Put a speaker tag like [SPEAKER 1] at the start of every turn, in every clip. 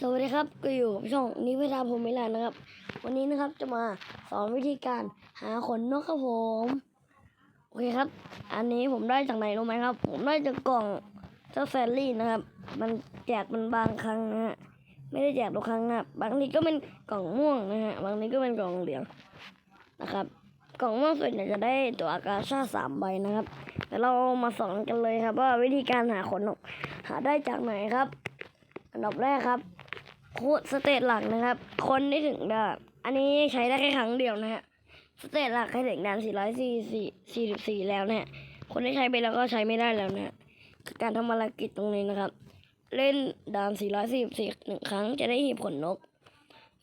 [SPEAKER 1] สวัสดีครับก็อยู่กับช่องนิพิธาภูมิลานะครับ วันนี้นะครับจะมาสอนวิธีการหาขนนกครับผมโอเคครับ อันนี้ผมได้จากไหนรู้ไหมครับ ผมได้จากกล่องเจ้าแซลลี่นะครับ มันแจกมันบางครั้งนะฮะไม่ได้แจกทุกครั้งนะบบางทีก็เป็นกล่องม่วงนะฮะบางทีก็เป็นกล่องเหลืองนะครับ กล่องม่วงส่วนใหญ่จะได้ตัวอากาชาสามใบนะครับแต่เรามาสอนกันเลยครับ ว่าวิธีการหาขนนกหาได้จากไหนครับ อันดับแรกครับ โค้ดสเตตหลักนะครับ คนที่ถึงด่านอันนี้ใช้ได้แค่ครั้งเดียวนะฮะ สเตตหลักให้ถึงด่าน444 44แล้วนะฮะ คนที่ใช้ไปแล้วก็ใช้ไม่ได้แล้วนะฮะการทำภารกิจตรงนี้นะครับ เล่นด่าน444หนึ่งครั้งจะได้หีบขนนก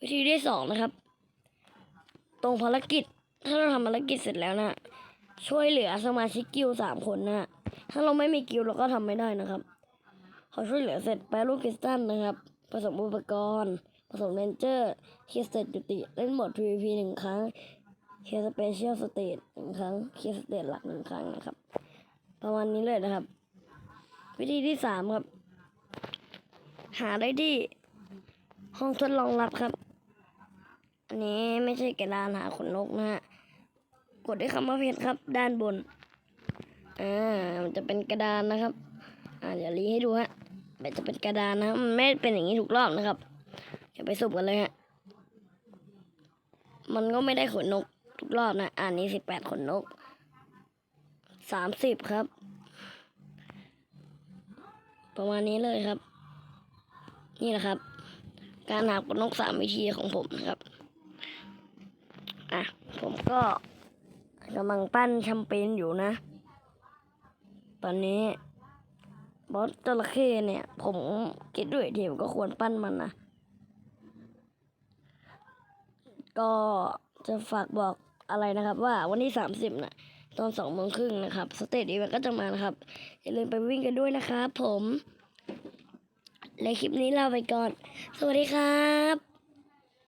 [SPEAKER 1] วิธีที่สองนะครับ ตรงภารกิจ ถ้าเราทำภารกิจเสร็จแล้วนะ ช่วยเหลือสมาชิกกิลสามคนนะ ถ้าเราไม่มีกิลเราก็ทำไม่ได้นะครับ เขาช่วยเหลือเสร็จแปรรูปคริสตัลนะครับ ผสมอุปกรณ์ผสมเรนเจอร์เคียสเตตจุติเล่นหมด PVP หนึ่งครั้งเคียสเปเชียลสเตตหนึ่งครั้งเคียสเตตหลักหนึ่งครั้งนะครับ ประมาณนี้เลยนะครับ วิธีที่สามครับ หาได้ที่ห้องทดลองลับครับ อันนี้ไม่ใช่กระดานหาขนนกนะฮะ กดที่คำว่าเพจครับ ด้านบน อ่า มันจะเป็นกระดานนะครับ อ่าเดี๋ยวรีให้ดูฮะ มันจะเป็นกระดานนะมันไม่เป็นอย่างนี้ทุกรอบนะครับอย่าไปสุบกันเลยฮะมันก็ไม่ได้ขนนกทุกรอบนะอ่านนี้สิบแปดขนนกสามสิบครับ ประมาณนี้เลยครับ นี่แหละครับ การหาขนนกสามวิธีของผมนะครับอะผมก็กำลังปั้นแชมเปญอยู่นะ ตอนนี้ บอสจระเข้เนี่ย ผมคิดด้วยทีผมก็ควรปั้นมันนะ ก็จะฝากบอกอะไรนะครับ ว่าวันที่สามสิบน่ะตอนสองโมงครึ่งนะครับ สเตจอีเวนต์ก็จะมานะครับ อย่าลืมไปวิ่งกันด้วยนะครับผม และคลิปนี้ลาไปก่อน สวัสดีครับ